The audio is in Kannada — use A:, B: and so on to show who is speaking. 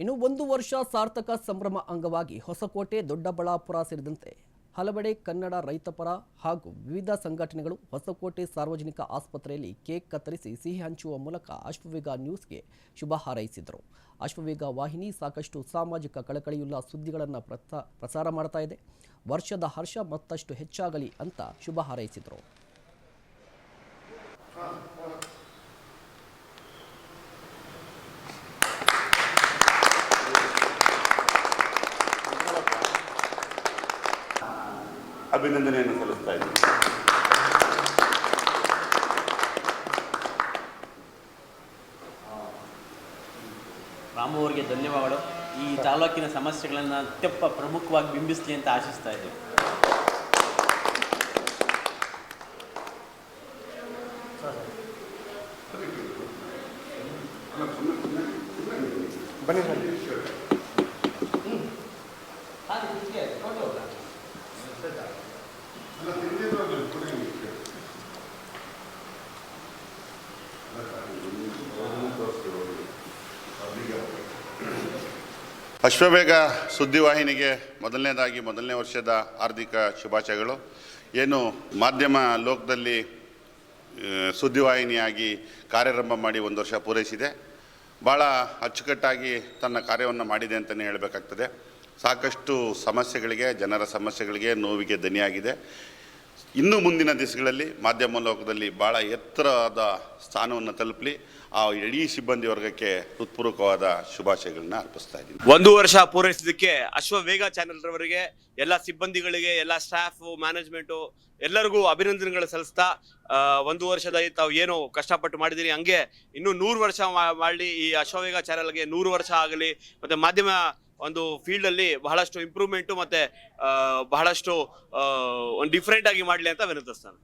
A: ಇನ್ನು ಒಂದು ವರ್ಷ ಸಾರ್ಥಕ ಸಂಭ್ರಮ ಅಂಗವಾಗಿ ಹೊಸಕೋಟೆ, ದೊಡ್ಡಬಳ್ಳಾಪುರ ಸೇರಿದಂತೆ ಹಲವೆಡೆ ಕನ್ನಡ ರೈತಪರ ಹಾಗೂ ವಿವಿಧ ಸಂಘಟನೆಗಳು ಹೊಸಕೋಟೆ ಸಾರ್ವಜನಿಕ ಆಸ್ಪತ್ರೆಯಲ್ಲಿ ಕೇಕ್ ಕತ್ತರಿಸಿ ಸಿಹಿ ಹಂಚುವ ಮೂಲಕ ಅಶ್ವವೇಗ ನ್ಯೂಸ್ಗೆ ಶುಭ ಹಾರೈಸಿದರು. ಅಶ್ವವೇಗ ವಾಹಿನಿ ಸಾಕಷ್ಟು ಸಾಮಾಜಿಕ ಕಳಕಳಿಯುಳ್ಳ ಸುದ್ದಿಗಳನ್ನು ಪ್ರಸ ಪ್ರಸಾರ ಮಾಡ್ತಾ ಇದೆ. ವರ್ಷದ ಹರ್ಷ ಮತ್ತಷ್ಟು ಹೆಚ್ಚಾಗಲಿ ಅಂತ ಶುಭ ಹಾರೈಸಿದರು.
B: ಅಭಿನಂದನೆಯನ್ನು ಸಲ್ಲಿಸ್ತಾ ಇದ್ದೀನಿ.
C: ರಾಮು ಅವರಿಗೆ ಧನ್ಯವಾದಗಳು. ಈ ತಾಲೂಕಿನ ಸಮಸ್ಯೆಗಳನ್ನು ಅತ್ಯಪ್ಪ ಪ್ರಮುಖವಾಗಿ ಬಿಂಬಿಸಲಿ ಅಂತ ಆಶಿಸ್ತಾ ಇದ್ದೀವಿ
B: ಅಶ್ವವೇಗ ಸುದ್ದಿವಾಹಿನಿಗೆ ಮೊದಲನೇದಾಗಿ ಮೊದಲನೇ ವರ್ಷದ ಹಾರ್ದಿಕ ಶುಭಾಶಯಗಳು. ಏನು ಮಾಧ್ಯಮ ಲೋಕದಲ್ಲಿ ಸುದ್ದಿವಾಹಿನಿಯಾಗಿ ಕಾರ್ಯಾರಂಭ ಮಾಡಿ ಒಂದು ವರ್ಷ ಪೂರೈಸಿದೆ. ಭಾಳ ಅಚ್ಚುಕಟ್ಟಾಗಿ ತನ್ನ ಕಾರ್ಯವನ್ನು ಮಾಡಿದೆ ಅಂತಲೇ ಹೇಳಬೇಕಾಗ್ತದೆ. ಸಾಕಷ್ಟು ಸಮಸ್ಯೆಗಳಿಗೆ, ಜನರ ಸಮಸ್ಯೆಗಳಿಗೆ ನೋವಿಗೆ ದನಿಯಾಗಿದೆ. ಇನ್ನು ಮುಂದಿನ ದಿವಸಗಳಲ್ಲಿ ಮಾಧ್ಯಮ ಲೋಕದಲ್ಲಿ ಭಾಳ ಎತ್ತರವಾದ ಸ್ಥಾನವನ್ನು ತಲುಪಲಿ ಆ ಇಡೀ ಸಿಬ್ಬಂದಿ ವರ್ಗಕ್ಕೆ ಹೃತ್ಪೂರ್ವಕವಾದ ಶುಭಾಶಯಗಳನ್ನ ಅರ್ಪಿಸ್ತಾ ಇದ್ದೀನಿ.
D: ಒಂದು ವರ್ಷ ಪೂರೈಸಿದ್ದಕ್ಕೆ ಅಶ್ವವೇಗ ಚಾನೆಲ್ ರವರಿಗೆ, ಎಲ್ಲ ಸಿಬ್ಬಂದಿಗಳಿಗೆ, ಎಲ್ಲ ಸ್ಟಾಫ್ ಮ್ಯಾನೇಜ್ಮೆಂಟು ಎಲ್ಲರಿಗೂ ಅಭಿನಂದನೆಗಳು ಸಲ್ಲಿಸ್ತಾ ಒಂದು ವರ್ಷದ ತಾವು ಏನು ಕಷ್ಟಪಟ್ಟು ಮಾಡಿದಿರಿ ಹಂಗೆ ಇನ್ನೂ ನೂರು ವರ್ಷ ಮಾಡಲಿ ಈ ಅಶ್ವವೇಗ ಚಾನಲ್ಗೆ ನೂರು ವರ್ಷ ಆಗಲಿ, ಮತ್ತು ಮಾಧ್ಯಮ ಒಂದು ಫೀಲ್ಡ್ ಅಲ್ಲಿ ಬಹಳಷ್ಟು ಇಂಪ್ರೂವ್ಮೆಂಟು ಮತ್ತೆ ಬಹಳಷ್ಟು ಒಂದು ಡಿಫ್ರೆಂಟ್ ಆಗಿ ಮಾಡಲಿ ಅಂತ ವಿನಂತಿಸ್ತಾನೆ.